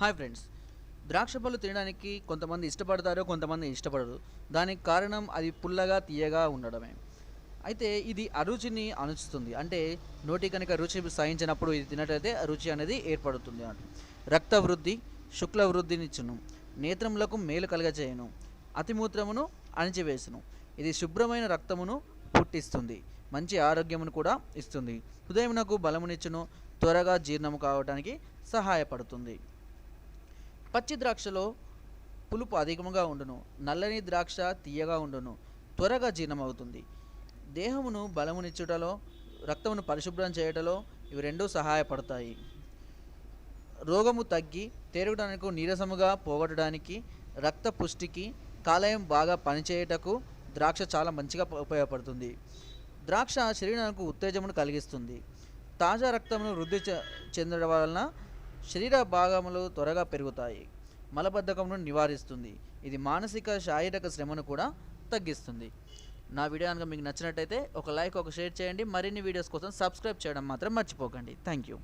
Hi friends ద్రాక్ష పళ్ళు తినడానికి కొంతమంది ఇష్టపడతారు కొంతమంది ఇష్టపడరు. దానికి కారణం అది పుల్లగా తీయగా ఉండడమే. అయితే ఇది అరుచిని అణుచుతుంది అంటే నోటి కనుక రుచి సహించినప్పుడు ఇది తినట్లయితే రుచి అనేది ఏర్పడుతుంది అంట రక్త వృద్ధి శుక్ల వృద్ధినిచ్చును నేత్రములకు మేలు కలగచేయను అతిమూత్రమును అణిచివేసును. ఇది శుభ్రమైన రక్తమును పుట్టిస్తుంది. మంచి ఆరోగ్యమును కూడా ఇస్తుంది. హృదయమునకు బలమునిచ్చును. త్వరగా జీర్ణము కావడానికి సహాయపడుతుంది. పచ్చి ద్రాక్షలో పులుపు అధికముగా ఉండును నల్లని ద్రాక్ష తీయగా ఉండును త్వరగా జీర్ణమవుతుంది. దేహమును బలమునిచ్చుటలో రక్తమును పరిశుభ్రం చేయటలో ఇవి రెండూ సహాయపడతాయి. రోగము తగ్గి తేరుగడానికి నీరసముగా పోగొట్టడానికి రక్త పుష్టికి కాలేయం బాగా పనిచేయటకు ద్రాక్ష చాలా మంచిగా ఉపయోగపడుతుంది. ద్రాక్ష శరీరానికి ఉత్తేజమును కలిగిస్తుంది. తాజా రక్తమును వృద్ధి చె- చెందడం వలన శరీర భాగములు త్వరగా పెరుగుతాయి. మలబద్ధకమును నివారిస్తుంది. ఇది మానసిక శారీరక శ్రమను కూడా తగ్గిస్తుంది. నా వీడియో కనుక మీకు నచ్చినట్టయితే ఒక లైక్ ఒక షేర్ చేయండి. మరిన్ని వీడియోస్ కోసం సబ్స్క్రైబ్ చేయడం మాత్రం మర్చిపోకండి. Thank you.